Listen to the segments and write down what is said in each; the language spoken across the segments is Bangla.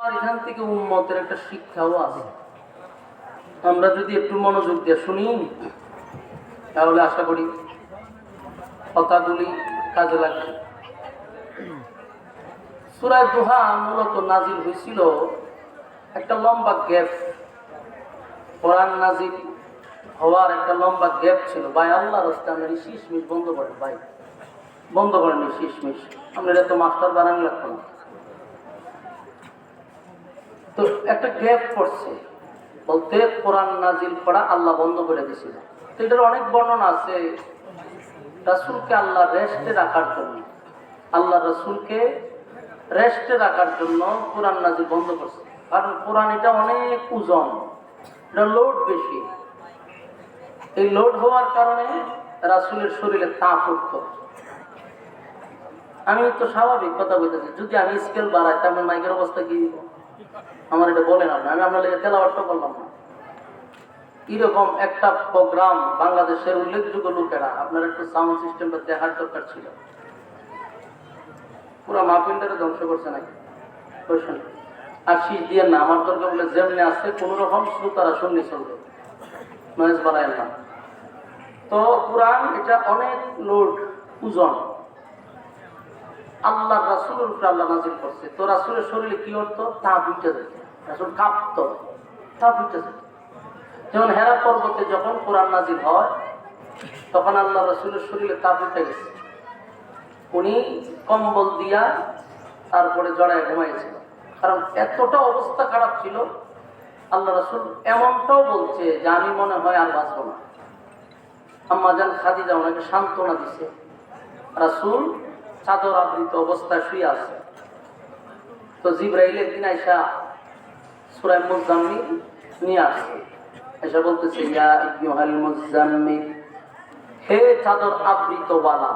আর এখান থেকে উন্মতের একটা শিক্ষাও আছে। আমরা যদি একটু মনোযোগ দিয়ে শুনি, তাহলে আশা করি কথাগুলি কাজে লাগবে। সুরায় দোহা মূলত নাজিল হয়েছিল একটা লম্বা গ্যাপ। কোরআন নাজিল হওয়ার একটা লম্বা গ্যাপ ছিল। ভাই আল্লাহ রাস্তা আপনি শীষ মিশ বন্ধ করেন, ভাই। বন্ধ করেন শীষ মিশ। আপনার এত মাস্টার বানানি লাগতো না। তো একটা গ্যাপ পড়ছে। বলতে কোরআন নাজিল পড়া আল্লাহ বন্ধ করে দিয়েছিল। তো এটার অনেক বর্ণনা আছে রাসুলকে আল্লাহ রেস্টে রাখার জন্য। আল্লাহ রাসুলকে রেস্টে রাখার জন্য কোরআন নাজিল বন্ধ করছে। কারণ কোরআন এটা অনেক ওজন, এটা লোড বেশি। এই লোড হওয়ার কারণে রাসুলের শরীরে তাপ উঠত। আমি তো স্বাভাবিক কথা বলতেছি, যদি আমি স্কেল বাড়াই তাহলে মাইকের অবস্থা কি? আমার এটা বলেন আপনি আমি আপনার লেগে তেলাবারটা করলাম না। এরকম একটা প্রোগ্রাম বাংলাদেশের উল্লেখযোগ্য লোকেরা, আপনার একটু সাউন্ড সিস্টেমটা দেখার দরকার ছিল। পুরো মাহফিলটারে ধ্বংস করছে নাকি? কোশ্চেন আর শীষ দিয়ে না, আমার দরকার বলে যেমনি আসছে কোন রকম শ্রোতারা শুননি চলবে। নয়েজ বাড়ায় না তো কোরআন এটা অনেক লোড, ওজন। আল্লাহ রাসুলের উপরে আল্লাহ নাজিল করছে। তো রাসুলের শরীরে কি হতো তা বুঝতে যেত রাসুল কাঁপত। তা বুঝতে যেত যেমন হেরা পর্বতে যখন কোরআন নাজিল হয়, তখন আল্লাহ রাসুলের শরীরে তা বুঝতে গেছে। উনি কম্বল দিয়া তারপরে জড়ায় ঘুমাইছিল। কারণ এতটা অবস্থা খারাপ ছিল, আল্লাহ রাসুল এমনটাও বলছে যে আমি মনে হয় আর বাঁচবো না। আম্মাজান খাদিজা ওনাকে সান্ত্বনা দিছে। রাসুল চাদর আবৃত অবস্থায় শুয়ে আছে। তো জিব্রাইলের দিন আইসা সুরাই মুজাম্মিল নিয়ে আসছে। এসে বলতেছে, ইয়া হে চাদর আবৃত বালা,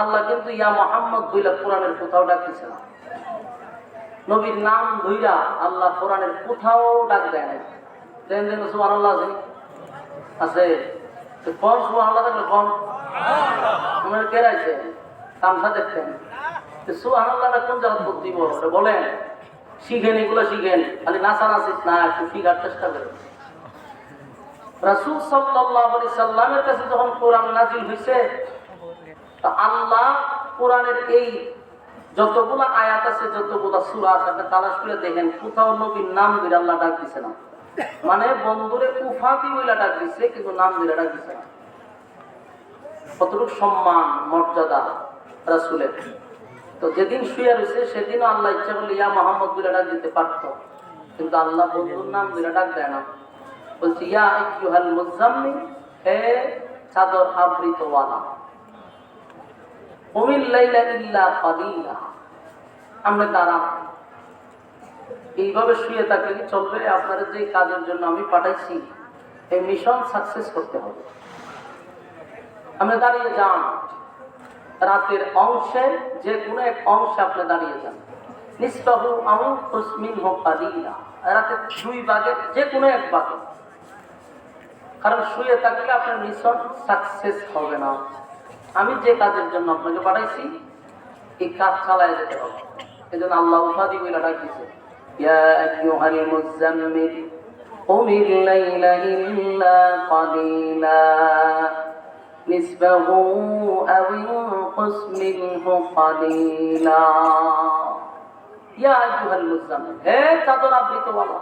আল্লাহ কিন্তু ইয়া মোহাম্মদ দুইলা কোরআনের কোথাও ডাকতেছে না। নবীর নাম ধইরা আল্লাহ কোরআনের কোথাও ডাক দেয় নাই। দেন দেন আল্লাহ আছে আছে। কম সুবহান আল্লাহ থাকলে কম আমার কে তামসা দেখতেন আল্লাহটা কোন জায়গা করতে দিব বলেন। শিখেন, এগুলো শিখেন। খালি নাচা নাচিস না, একটু শিখার চেষ্টা করেন। রাসূল আলাইহি সাল্লামের কাছে যখন কোরআন নাজিল হয়েছে আল্লাহ কোরআনের এই যতগুলা আয়াত আছে, যতগুলা সূরা আছে আপনি তালাশ করে দেখেন, কোথাও নবীর নাম ধরে আল্লাহ ডাক দিছে না। মানে বন্ধুরে উফাতি বইলা ডাক দিছে, কিন্তু নাম ধরে ডাক দিছে না। কতটুকু সম্মান, মর্যাদা। রাসূলের। তো যেদিন শুয়ে রয়েছে, সেদিনও আল্লাহ ইচ্ছা করলে, ইয়া মোহাম্মদ বলে ডাক দিতে পারতো। কিন্তু আল্লাহ বন্ধুর নাম ধরে ডাক দেয় না। বলছি, ইয়া মুজাম্মিল হে চাদর আবৃত ওয়ালা লাইলা ইল্লা আমরা এইভাবে শুয়ে থাকলে কি চলবে? কাজের জন্য আমি পাঠাইছি মিশন সাকসেস করতে হবে। আপনি দাঁড়িয়ে যান। রাতের অংশে যে কোনো এক অংশে আপনি দাঁড়িয়ে যান নিষ্পাহু আমু তসমিন হোক কালিলা রাতের দুই ভাগের যে কোনো এক ভাগে কারণ শুয়ে থাকলে আপনার মিশন সাকসেস হবে না আমি যে কাজের জন্য আপনাকে পাঠাইছি এই কাজ চালায় যেতে হবে এই জন্য আল্লাহ উপাধি বলে ডাকিছে يا أيها المزمل قم الليل إلا قليلا نصفه أو انقص منه قليلا يا أيها المزمل হে চাদর আবৃত বলা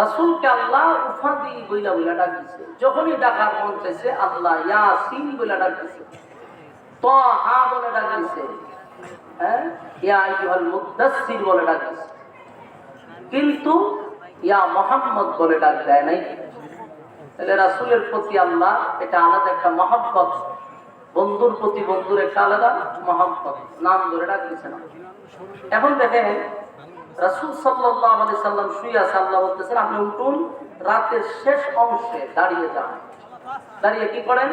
রাসূলকে আল্লাহ উফাদি বইলা বইলা ডাক দিছে যখনই ডাকার মন চাইছে আল্লাহ ইয়াসিন বইলা ডাক দিছে তাহা বলে ডাক দিছে হ্যাঁ ইয়া আইয়ুহাল মুদাসসির বলে ডাক দিছে কিন্তু ইয়া মোহাম্মদ বলে ডাক দেয় নাই তাহলে রাসূলের প্রতি আল্লাহ এটা আলাদা একটা মহব্বত বন্ধুর প্রতি বন্ধুর একটা আলাদা মহব্বত নাম ধরে ডাক দিছে না এখন দেখেন রাসূল সাল্লাল্লাহু আলাইহি সাল্লাম শুয়ে আছে আল্লাহ বলতেছেন আপনি উঠুন রাতের শেষ অংশে দাঁড়িয়ে যান দাঁড়িয়ে কি করেন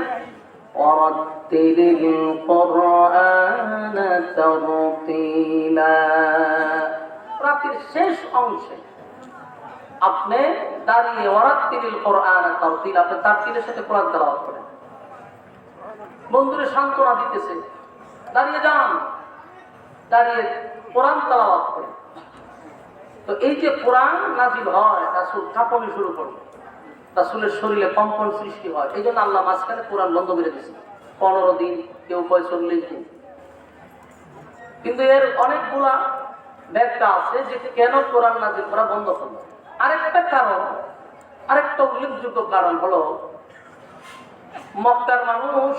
ورتل القرآن ترتيلا রাতের শেষ অংশে আপনি দাঁড়িয়ে ওরাত্তিল কোরআন তারতিল আপনি তারতিলের সাথে কোরআন তেলাওয়াত করেন। বন্ধুরে সান্ত্বনা দিতেছে। দাঁড়িয়ে যান। দাঁড়িয়ে কোরআন তেলাওয়াত করেন। তো এই যে কোরআন নাজিল হয়, রাসুল কাঁপনি শুরু করল রাসুলের শরীরে কম্পন সৃষ্টি হয়। এই জন্য আল্লাহ মাঝখানে কোরআন বন্ধ করে দিয়েছে। পনেরো দিন, কেউ কয় চল্লিশ দিন। কিন্তু এর অনেকগুলা ব্যাখ্যা আছে যে কেন কোরআন নাজিল করা বন্ধ করল। আরেকটা কারণ, আরেকটা উল্লেখযোগ্য কারণ হলো, মক্কার মানুষ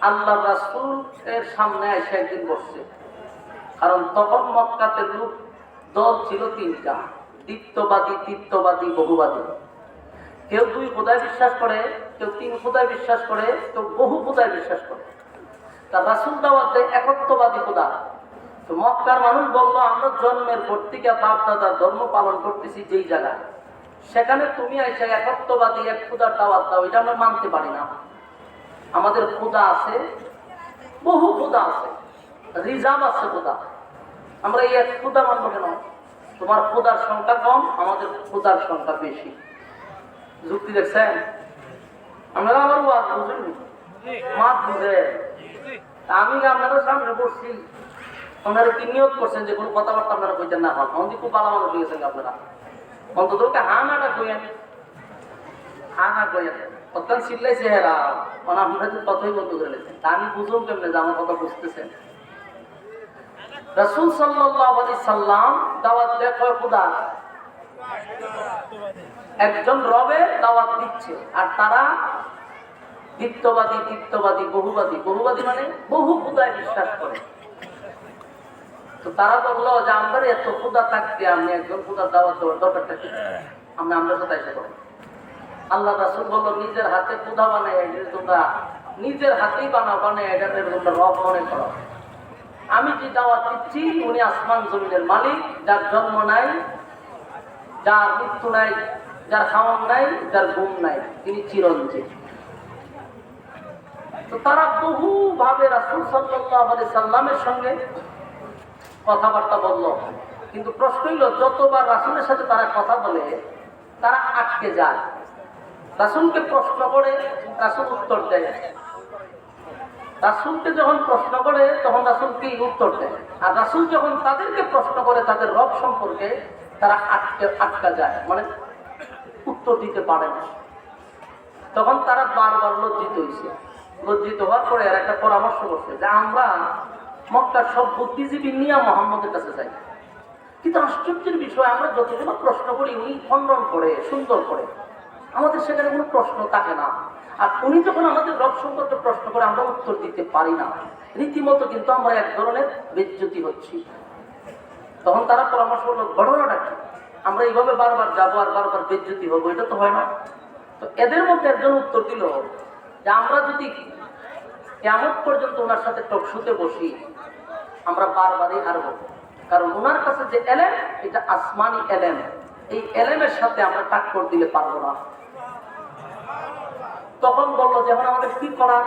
আল্লাহ রাসুল এর সামনে এসে একদিন বসছে। কারণ তখন মক্কাতে লোক, দল ছিল তিনটা, দ্বিত্ববাদী, তিত্ববাদী, বহুবাদী। কেউ দুই খোদায় বিশ্বাস করে, কেউ তিন খোদায় বিশ্বাস করে, কেউ বহু খোদায় বিশ্বাস করে। তা রাসুল দাওয়াত দেয় একত্ববাদী খোদা। তো মক্কার মানুষ বলল আমরা জন্মের পর থেকে বাপ দাদার ধর্ম পালন করতেছি যেই জায়গায়। সেখানে তুমি এসে একত্ববাদী এক খোদার দাওয়াত দাও এটা আমরা মানতে পারি না। আমাদের খোদা আছে বহু খোদা আছে রিজার্ভ আছে খোদা আমরা এই এক খোদা মানবো কেন? তোমার খোদার সংখ্যা কম আমাদের খোদার সংখ্যা বেশি। যুক্তি দেখছেন? আমরা আমার ওয়াজ বুঝুন? মাত বুঝে আমি আপনাদের সামনে বসছি। আপনারা কি নিয়োগ করছেন যে কোনো কথাবার্তা আপনারা কইতেন না হন আমাদের খুব ভালো মানুষ হয়েছেন আপনারা? অন্তত ওকে হা নাটা কইেন হা না কইেন অত্যন্ত চিল্লাইছে হেরা মানে আপনারা তো কথাই বন্ধ করে লেছেন। তা আমি বুঝুন কেমনে যে আমার কথা বুঝতেছেন? রসুল সাল্লাহ আলি সাল্লাম দাওয়াত দেখো খুদা? একজন রবে দাওয়াত দিচ্ছে। আর তারা দিত্যবাদী তিত্ববাদী বহুবাদী। বহুবাদী মানে বহু খুদায় বিশ্বাস করে। তো তারা বলল যে আমরা এত খুদা থাকতে আমি একজন খুদার দাওয়াত দেওয়ার দরকারটা কি আমি আমরা সাথে এসে করব আল্লাহ রাসুল বলল নিজের হাতে বানায় এটা তোমরা নিজের হাতেই বানা বানায় এটা তোমরা রব মনে করো। আমি যে দাওয়াত দিচ্ছি উনি আসমান জমিনের মালিক যার জন্ম নাই যার মৃত্যু নাই যার খাওয়ান নাই যার ঘুম নাই তিনি চিরঞ্জীব। তো তারা বহু ভাবে রাসুল সাল্লাহ সাল্লামের সঙ্গে কথাবার্তা বলল। কিন্তু প্রশ্ন হইল, যতবার রাসুলের সাথে তারা কথা বলে, তারা আটকে যায়। রাসুলকে প্রশ্ন করে, রাসুল উত্তর দেয়। রাসুলকে যখন প্রশ্ন করে, তখন রাসুলকে উত্তর দেয়? আর রাসুল যখন তাদেরকে প্রশ্ন করে, তাদের রব সম্পর্কে তারা আটকে, আটকা যায়। মানে উত্তর দিতে পারে না। তখন তারা বারবার লজ্জিত হয়েছে লজ্জিত হওয়ার পরে আর একটা পরামর্শ করছে যে, আমরা মক্কার সব বুদ্ধিজীবী নিয়ে মোহাম্মদের কাছে যাই। কিন্তু আশ্চর্যের বিষয়, আমরা যতগুলো প্রশ্ন করি, উনি খণ্ডন করে, সুন্দর করে। আমাদের সেখানে কোনো প্রশ্ন থাকে না। আর উনি যখন আমাদের রব সম্পর্কে প্রশ্ন করে, আমরা উত্তর দিতে পারি না। রীতিমতো কিন্তু আমরা এক ধরনের বেজ্জতি হচ্ছি। তখন তারা পরামর্শ করল, ঘটনাটা কি? আমরা এইভাবে বারবার যাব আর বারবার বেজ্জতি হব, এটা তো হয় না। তো এদের মধ্যে একজন উত্তর দিল যে, আমরা যদি কেমন পর্যন্ত ওনার সাথে টকশুতে বসি আমরা বারবারই হারবো। কারণ ওনার কাছে যে এলেন এটা আসমানি এলেন এই এলেমের সাথে আমরা টাক্কর দিলে পারব না। তখন বলল যে, এখন আমাদের কি করা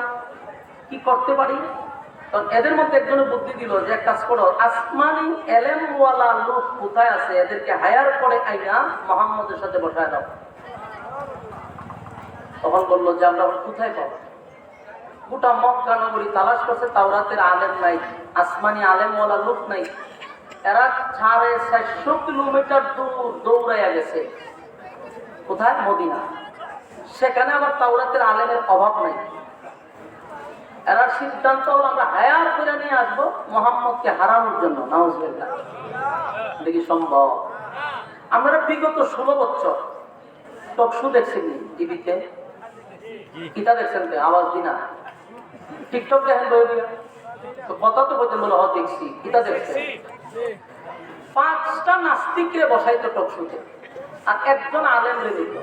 কি করতে পারি? তখন এদের মধ্যে একজনে বুদ্ধি দিল যে, এক কাজ করো, আসমানি এলেমওয়ালা লোক কোথায় আছে? এদেরকে হায়ার করে আইনা মোহাম্মদের সাথে বসায় দাও। তখন বলল যে, আমরা কোথায় পাবো? গোটা মক্কা নগরী তালাশ করছে, তাওরাতের আলেম নাই, আসমানি আলেম আলেমওয়ালা লোক নাই। এরা সাড়ে চারশো কিলোমিটার দূর দৌড়াইয়া গেছে। কোথায়? মদিনা। সেখানে আবার তাওরাতের আলেমের অভাব নাই। এরা সিদ্ধান্ত হলো আমরা হায়ার করে নিয়ে আসব মোহাম্মদকে হারানোর জন্য, নাউজবিল্লাহ। দেখি সম্ভব? আমরা বিগত ষোলো বছর টকশো দেখছেন টিভিতে। কিতা দেখছেন আওয়াজ দিনা। টিকটক দেখেন বই তো কথা তো বলছেন বলে দেখছি। কিতা দেখছেন? পাঁচটা নাস্তিকরে বসাইতো টকশুতে আর একজন আলেম দিত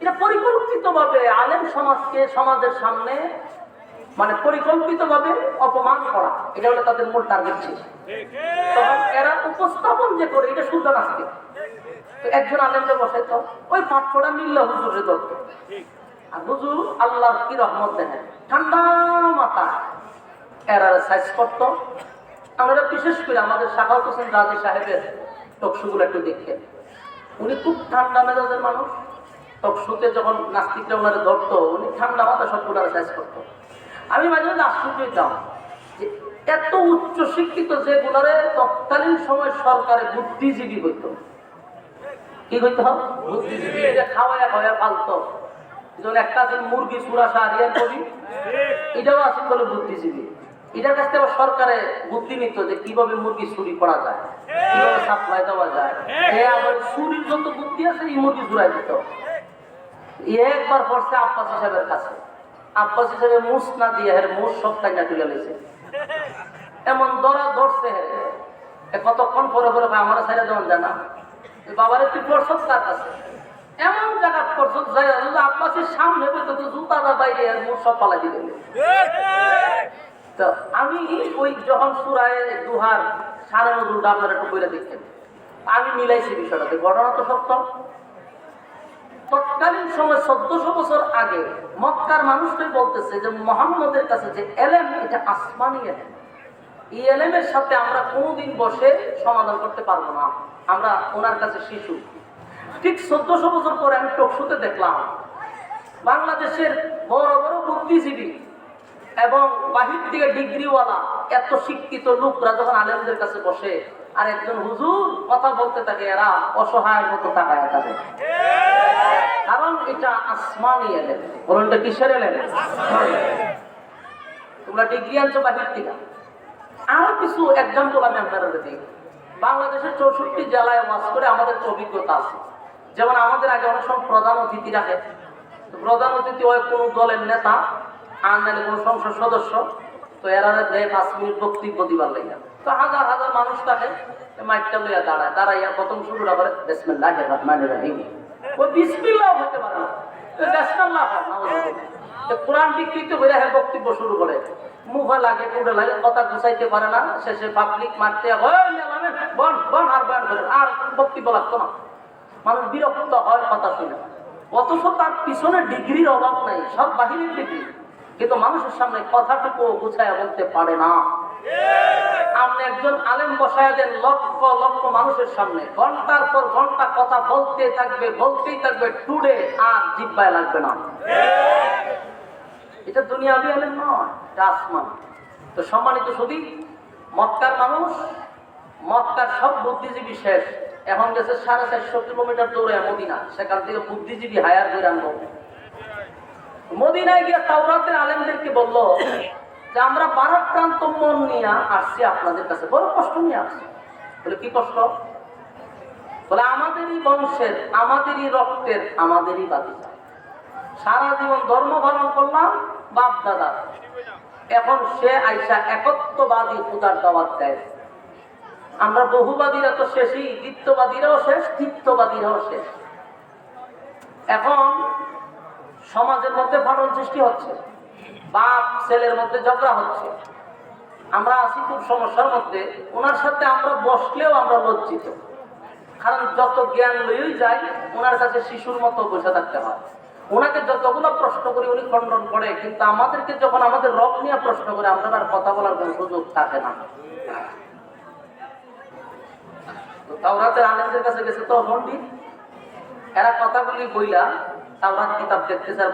এটা পরিকল্পিত ভাবে আলেম সমাজকে সমাজের সামনে মানে পরিকল্পিত ভাবে অপমান করা। এটা হলো তাদের মূল টার্গেট ছিল। তখন এরা উপস্থাপন যে করে এটা শুদ্ধ নাস্তিক। তো একজন আলেমকে বসাইতো ওই পাঁচ ছটা মিল্লা হুজুরে ধরতো আর হুজুর আল্লাহর কি রহমত দেখেন? ঠান্ডা মাথা। এরা সাইজ করত আমরা বিশেষ করে আমাদের শাখাত হোসেন রাজি সাহেবের টকশুগুলো একটু দেখে উনি খুব ঠান্ডা মেজাজের মানুষ। টকশুতে যখন নাস্তিকরা ওনারে ধরতো উনি ঠান্ডা মাথা সবগুলো সাইজ করতো। আমি মাঝে মাঝে আশ্চর্য হইতাম যে এত উচ্চ শিক্ষিত যেগুলারে তৎকালীন সময় সরকারে বুদ্ধিজীবী হইতো। কি হবে বুদ্ধিজীবী। খাওয়ায়া খাওয়ায়া ফালতো একটা সরকারে বুদ্ধি নিত যে কীভাবে মুরগি চুরি করা যায়, কীভাবে সাপ্লাই দেওয়া যায়। চুরির যত বুদ্ধি আছে, এই মুরগি চুরাই দিত। একবার পড়ছে আব্বাস কাছে। আব্বাস হিসাবে মুস না দিয়ে এমন দরা ধরছে কতক্ষণ পরে পরে আমার ছেড়ে দেওয়ান জানা বাবারে তুই পড়ছ তার কাছে। এমন জায়গা যাই আব্বাসের সামনে তো জুতা দা বাইরে সব পালাই দিলে তো আমি ওই যখন সুরায় দুহার সাড়ে নজরুলটা আপনারা একটু বইটা দেখছেন আমি মিলাইছি বিষয়টাতে। ঘটনা তো সত্য। তৎকালীন সময় চোদ্দশো বছর আগে মক্কার মানুষটাই বলতেছে যে মোহাম্মদের কাছে যে এলেম, এটা আসমানি এলেম। এই এলেমের সাথে আমরা কোনোদিন বসে সমাধান করতে পারব না। আমরা ওনার কাছে শিশু। ঠিক চোদ্দশো বছর পরে আমি টকশুতে দেখলাম, বাংলাদেশের বড় বড় বুদ্ধিজীবী এবং বাহির থেকে ডিগ্রিওয়ালা, এত শিক্ষিত লোকরা যখন আলেমদের কাছে বসে, আর একজন হুজুর কথা বলতে থাকে, এরা অসহায়ের মতো তাকায় থাকে। কারণ এটা আসমানি এলেন বলুন এটা কিসের এলেন তোমরা ডিগ্রি আনছো বাহির থেকে। আরও কিছু এক্সাম্পল আমি আপনারা দিই। বাংলাদেশের চৌষট্টি জেলায় ওয়াজ করে আমাদের অভিজ্ঞতা আছে। যেমন আমাদের আগে অনেক সময় প্রধান অতিথি রাখে। প্রধান অতিথি হয় কোনো দলের নেতা, আর নাহলে কোনো সংসদ সদস্য। তো এরা দেয় পাঁচ মিনিট বক্তব্য দিবার লাগে তো হাজার হাজার মানুষ থাকে মাইকটা লইয়া দাঁড়ায়। দাঁড়াইয়া প্রথম শুরুটা করে বিসমিল্লাহ রহমান রহিম। ওই বিসমিল্লাহ হতে পারে না। বিসমিল্লাহ হয় না কোরআন বিকৃত হয়ে হ্যাঁ বক্তব্য শুরু করে। মুখে লাগে টুডে লাগে, কথা গুছাইতে পারে না। শেষে পাবলিক মারতে বন বন আর বন করে আর বক্তব্য লাগতো না। মানুষ বিরক্ত হয় কথা শুনে অথচ তার পিছনে ডিগ্রির অভাব নাই, সব বাহিরের ডিগ্রি। কিন্তু মানুষের সামনে কথাটুকু গুছায় বলতে পারে না। আপনি একজন আলেম বসায় দেন লক্ষ লক্ষ মানুষের সামনে। ঘণ্টার পর ঘণ্টা কথা বলতে থাকবে, বলতেই থাকবে, টুডে আর জিব্বায় লাগবে না। এটা দুনিয়াবি আলেম নয়, এটা আসমান। তো সম্মানিত শুধু মক্কার মানুষ, মক্কার সব বুদ্ধিজীবী শেষ। এখন গেছে সাড়ে চারশো কিলোমিটার দৌড়ে মদিনা। সেখান থেকে বুদ্ধিজীবী হায়ার করে আনব মদিনায় গিয়ে তাওরাতের আলেমদেরকে বলল যে, আমরা বারাক্রান্ত মন নিয়ে আসছি আপনাদের কাছে। বড় কষ্ট নিয়ে আসছি। বলে, কি কষ্ট? বলে, আমাদেরই বংশের, আমাদেরই রক্তের, আমাদেরই বাতিজা সারা জীবন ধর্ম পালন করলাম, বাপ দাদা। এখন সে আইসা একত্ববাদী পূজার দাওয়াত দেয়। আমরা বহুবাদীরা তো শেষই, দ্বিত্ববাদীরাও শেষ তৃত্ববাদীরাও শেষ। এখন সমাজের মধ্যে ফাটল সৃষ্টি হচ্ছে, বাপ, ছেলের মধ্যে ঝগড়া হচ্ছে। আমরা আছি খুব সমস্যার মধ্যে, ওনার সাথে আমরা বসলেও আমরা লজ্জিত। কারণ যত জ্ঞান লইই যাই, ওনার কাছে শিশুর মতো বসে থাকতে হয়। ওনাকে যতগুলো প্রশ্ন করি, উনি খণ্ডন করে, কিন্তু আমাদেরকে যখন আমাদের রব নিয়ে প্রশ্ন করে আর কথা বলার কোনো সুযোগ থাকে না। তাওরাতের আলেমদের কাছে গেছে তো এরা কথাগুলি বইলা তাওরাত কিতাব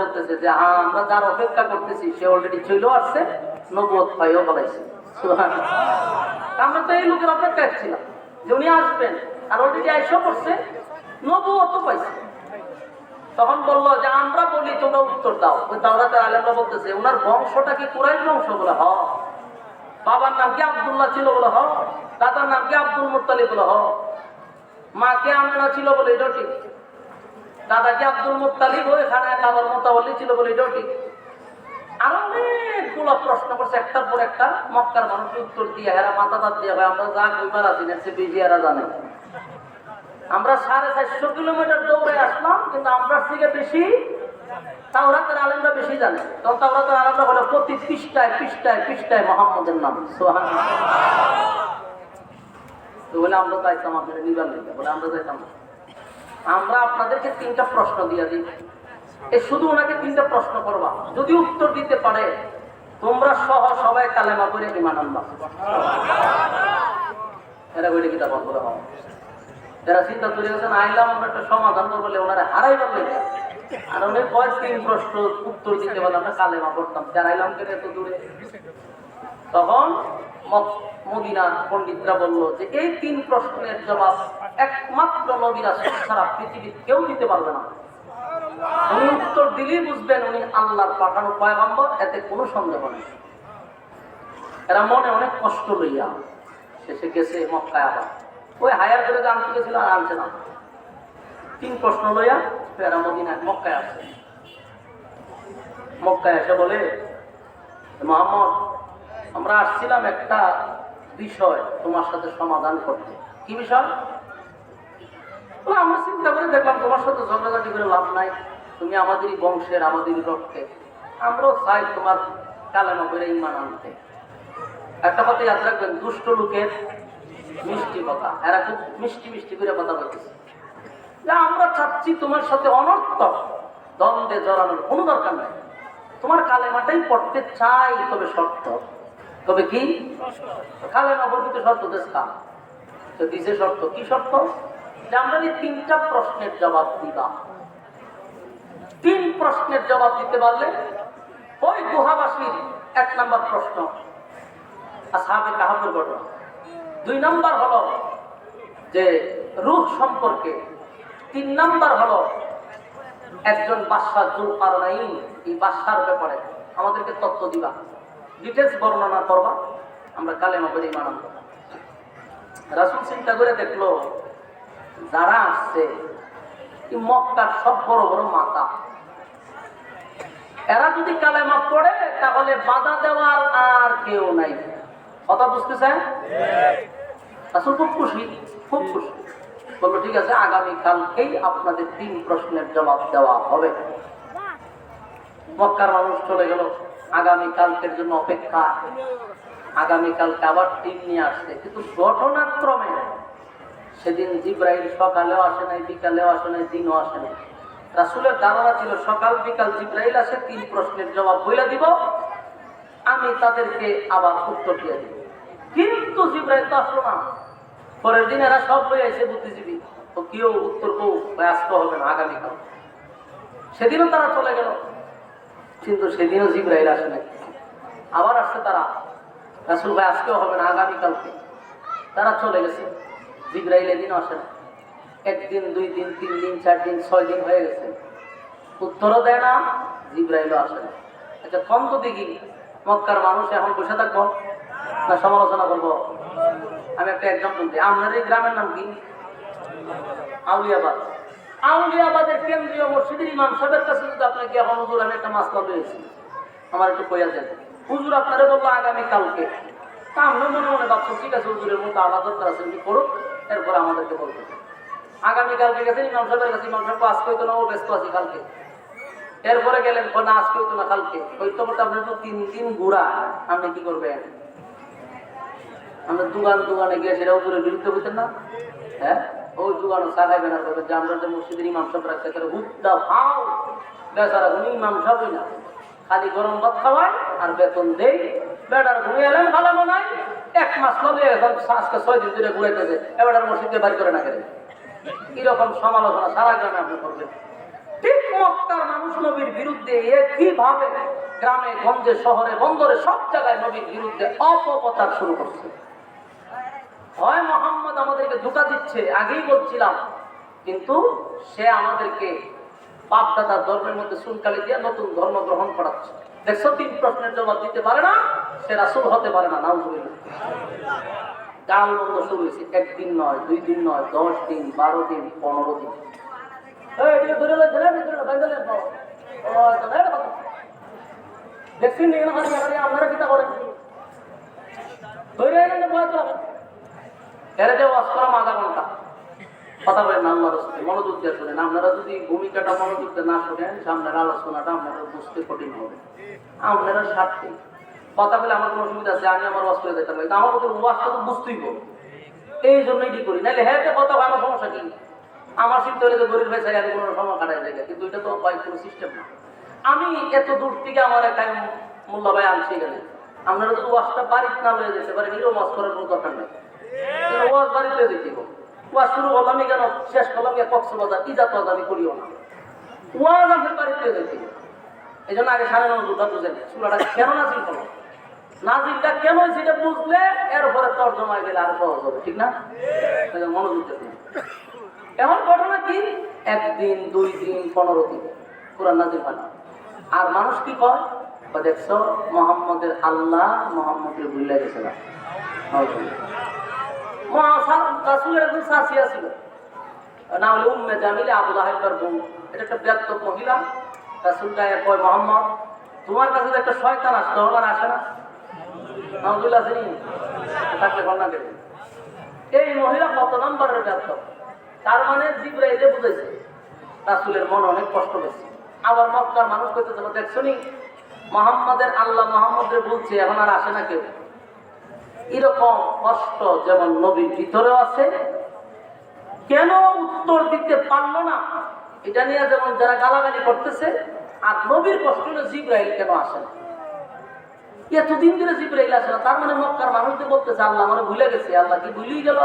বলতেছে যে হ্যাঁ আমরা যার অপেক্ষা করতেছি, সে অলরেডি চলেও আসছে নবুয়ত পাইও বলাইছে। আমরা তো এই লোকের অপেক্ষায় ছিলাম যে উনি আসবেন, আর অলরেডি আইসও করছে নবুয়ত পাইছে। তখন বলল যে, আমরা বলি, তোমরা উত্তর দাও। ওই তাওরাতের আলেমরা বলতেছে ওনার বংশটা কি কুরাইশ বংশ বলে হ। বাবার নাম কি আব্দুল্লাহ ছিল বলে হ দাদার নাম কি আব্দুল মুত্তালিব বলে হ মা কে আমেনা ছিল বলে এটাও ঠিক দাদাকে আব্দুল মুত্তালিব? ওই খানে বাবার মোতাবলি ছিল বলে এটাও ঠিক আরও অনেকগুলো প্রশ্ন করছে, একটার পর একটা মক্কার মানুষ উত্তর দিয়ে হেরা মাথা দাঁত দিয়ে ভাই আমরা যা কইবার আছি না সে বেশি এরা জানে। আমরা সাড়ে চারশো কিলোমিটার দৌড়ে আসলাম, কিন্তু আমরা থেকে বেশি তাওরাতের আলেমরা বেশি জানে। তখন তাওরাতের আলেমরা বলে, প্রতি পৃষ্ঠায় পৃষ্ঠায় পৃষ্ঠায় মোহাম্মদের নাম। সোহান বলে, আমরা যাইতাম আপনাদের নিবার লেগে বলে, আমরা যাইতাম না। আমরা আপনাদেরকে তিনটা প্রশ্ন দিয়ে দিই। এ শুধু ওনাকে তিনটা প্রশ্ন করবা। যদি উত্তর দিতে পারে, তোমরা সহ সবাই কালেমা করে ইমান আনবা। এরা বলে কিতা বন্ধ হবে। যারা চিন্তা করে গেছেন আইলাম, আমরা একটা সমাধান করব বলে ওনারা হারাইবার লেগে। প্রশ্ন উত্তর দিতে আমরা কালেমা আইলাম কেন এত দূরে? তখন বলল যে, এই তিন প্রশ্নের জবাব একমাত্র ছাড়া পৃথিবীর কেউ দিতে পারবে না। উনি উত্তর দিলেই বুঝবেন উনি আল্লাহর পাঠানো পয়গম্বর, এতে কোনো সন্দেহ নেই। এরা মনে অনেক কষ্ট লইয়া শেষে গেছে মক্কায় আবার। ওই হায়ার করে আনতে গেছিল আর আনছে না। তিন প্রশ্ন লইয়া এরা মদিনায়, মক্কায় আসছে মক্কায় এসে বলে, মোহাম্মদ, আমরা আসছিলাম একটা বিষয় তোমার সাথে সমাধান করতে। কি বিষয়? আমরা চিন্তা করে দেখলাম তোমার সাথে ঝগড়াঝাটি করে লাভ নাই। তুমি আমাদেরই বংশের, আমাদেরই রক্তে। আমরাও চাই তোমার কালেমা করে ইমান আনতে। একটা কথা ইয়াদ রাখবেন, দুষ্ট লোকের মিষ্টি কথা। এরা খুব মিষ্টি মিষ্টি করে কথা বলতেছে। যে আমরা চাচ্ছি তোমার সাথে অনর্থক। দ্বন্দ্বে জড়ানোর কোনো দরকার নাই। তোমার কালেমাটাই পড়তে চাই, তবে শর্ত। তবে কি? কালেমা বর্বিত শর্ত দেশ তো দিছে শর্ত, কি শর্ত? যে আমরা এই তিনটা প্রশ্নের জবাব দিবা। তিন প্রশ্নের জবাব দিতে পারলে ওই গুহাবাসীর এক নাম্বার প্রশ্ন। আসাবে কাহাবের ঘটনা। দুই নাম্বার হলো যে রূহ সম্পর্কে তিন নাম্বার হলো একজন বাদশাহ জুল কারণাইন এই বাদশার ব্যাপারে আমাদেরকে তত্ত্ব দিবা। ডিটেলস বর্ণনা করবা। আমরা কালেমা করে ইমান আনব। রাসুল চিন্তা করে দেখল যারা আসছে মক্কার সব বড় বড় মাতা। এরা যদি কালেমা পড়ে তাহলে বাধা দেওয়ার আর কেউ নাই। কথা বুঝতে চায় আসলে খুব খুশি খুব খুশি। বলল, ঠিক আছে আগামীকালকেই আপনাদের তিন প্রশ্নের জবাব দেওয়া হবে। মক্কার মানুষ চলে গেল। আগামীকালকের জন্য অপেক্ষা। আগামীকালকে আবার টিম নিয়ে আসছে। কিন্তু ঘটনাক্রমে সেদিন জিব্রাইল সকালেও আসে নাই, বিকালেও আসে নাই, দিনও আসে নাই। রাসুলের ধারণা ছিল, সকাল বিকাল জিব্রাইল আসে, তিন প্রশ্নের জবাব বইলা দিব। আমি তাদেরকে আবার উত্তর দিয়ে দিব। কিন্তু জিব্রাইল তো আসলো না। পরের দিন এরা সব লয়ে এসে বুদ্ধিজীবী। তো কেউ উত্তর কেউ ব্যস্ত হবে না আগামীকাল। সেদিনও তারা চলে গেল। কিন্তু সেদিনও জিব্রাইল আসে নাই। আবার আসছে তারা। রাসুল ভাই, আজকেও হবে না, আগামীকালকে। তারা চলে গেছে। জিব্রাইল এদিনও আসে না। একদিন, দুই দিন, তিন দিন, চার দিন, ছয় দিন হয়ে গেছে। উত্তরও দেয় না, জিব্রাইলও আসে না। আচ্ছা কম তো দেখি মক্কার মানুষ এখন বসে থাকব না সমালোচনা করব? আমি একটা এক্সাম্পল দিই। আপনার এই গ্রামের নাম কি? আউলিয়াবাদ। আউলিয়াবাদের কেন্দ্রীয় মসজিদের ইমাম সাহেবের কাছে যদি আপনাকে এখন হুজুর, আমি একটা মাসলা পেয়েছি আমার একটু কইয়া দেন। হুজুর, আপনারা বলল আগামী কালকে। তা আমরা মনে মনে ভাবছি, ঠিক আছে, হুজুরের মধ্যে আলাদা দরকার আছে উনি করুক, এরপরে আমাদেরকে বলতে আগামী কালকে গেছেন ইমাম সাহেবের কাছে, ইমাম সাহেব, আজকে হয়তো না, ও ব্যস্ত আছি কালকে। এরপরে গেলেন না, আজকে হইতো না, কালকে। হয়তো বলতে আপনার তো তিন দিন ঘুরা আপনি কি করবেন? আমরা দোকান দোকানে গিয়ে সেটা হুজুরের বিরুদ্ধে বলতেন না। হ্যাঁ? ওই দোকানে সাগাইবে না করবে, যে আমরা যে মসজিদের ইমাম সাহেব রাখতে তাহলে হুদ্দা ভাও। বেচারা উনি ইমাম সাহেবই না। খালি গরম ভাত খাওয়ায় আর বেতন দেই বেটার ঘুরে এলেন, ভালো মনে এক মাস লবে এখন আজকে ছয় দিন ধরে ঘুরাইতেছে এবার মসজিদে বাড়ি করে না গেলে এরকম সমালোচনা সারা গ্রামে আপনি করবেন? ঠিক মক্কার মানুষ নবীর বিরুদ্ধে একইভাবে গ্রামে, গঞ্জে, শহরে, বন্দরে সব জায়গায় নবীর বিরুদ্ধে অপপ্রচার শুরু করছে? হয় মোহাম্মদ আমাদেরকে ধোকা দিচ্ছে, আগেই বলছিলাম। কিন্তু সে আমাদেরকে বাপদাদার ধর্মের মধ্যে সুনকালি দিয়ে নতুন ধর্ম গ্রহণ করাচ্ছে। দেখছ, তিন প্রশ্নের জবাব দিতে পারে না, সে রাসুল হতে পারে না নাউজুবিল্লাহ গাল বন্ধ শুরু হয়েছে, একদিন নয়, দুই দিন নয়, দশ দিন, বারো দিন, পনেরো দিন। বাবা। দেখছেন আপনারা কিতা করেন? ধরে আধা ঘণ্টা কথা বলেন আল্লাহ রসুল মনোযোগ দিয়ে শোনেন। আপনারা যদি ভূমিকাটা মনোযোগ না শোনেন সামনের আলোচনাটা আপনারা বুঝতে কঠিন হবে। আপনারা কথা বলে আমার কোনো অসুবিধা আছে আমি আমার ওয়াজ করে পারি। আমার তো বুঝতেই এই জন্যই ডি করি? নাহলে হ্যাঁ হয়, সমস্যা কি? আমার হলে গরিব ভাই কোনো সময় কাটাই কিন্তু এটা তো হয় সিস্টেম না। আমি এত দূর থেকে আমার একটা ভাই আনছি গেলে আপনারা যদি ওয়াজটা বাড়িতে না লয়ে যেতে পারেন এরও ওয়াজ করার কোনো দরকার নেই। ওয়াজ বাড়িতে ওয়াজ শুরু কেন? শেষ ইজাত ওয়াজ আমি করিও না। আমাদের বাড়িতে এই জন্য আগে দুটা বুঝেন চুলাটা কেন নাজিল নাজিলটা কেন সেটা বুঝলে গেলে সহজ হবে, ঠিক না? মনোযোগ এখন ঘটনা কি? একদিন, দুই দিন, পনেরো দিন কোরআন নাজির হয়। আর মানুষ কি কয় দেখছ, মোহাম্মদের আল্লাহ মোহাম্মদের ভুলে না। একজন ছিল এটা একটা মহিলা। কয় মোহাম্মদ। তোমার কাছে তো একটা না। এই মহিলা কত নম্বরের তার মানে জিব্রাইলে বুঝেছে রাসুলের মন অনেক কষ্ট পেয়েছে। আবার মক্কার মানুষ কইতে দেবো দেখছ নি? মোহাম্মদের আল্লাহ মোহাম্মদের বলছে, এখন আর আসে না কেউ। এরকম কষ্ট যেমন নবীর ভিতরেও আছে, কেন উত্তর দিতে পারল না? এটা নিয়ে যেমন যারা গালাগালি করতেছে, আর নবীর কষ্ট হলো জিব্রাইল কেন আসে না? এতদিন ধরে জিব্রাইল আসে না, তার মানে মক্কার মানুষদের বলতেছে, আল্লাহ মানে ভুলে গেছে, আল্লাহ কি ভুলেই গেল?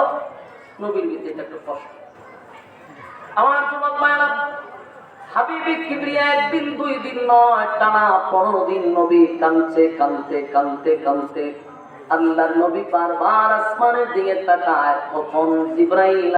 নবীর ভিতরে এটা একটা কষ্ট। আমার যুবক মায়েরা হাবিবি কিবরিয়া একদিন, দুই দিন নয়, টানা পনেরো দিন নবী কানছে কানতে কানতে কানতে আল্লাহর নবী বারবার আসমানের দিকে তাকায় কখন জিব্রাইল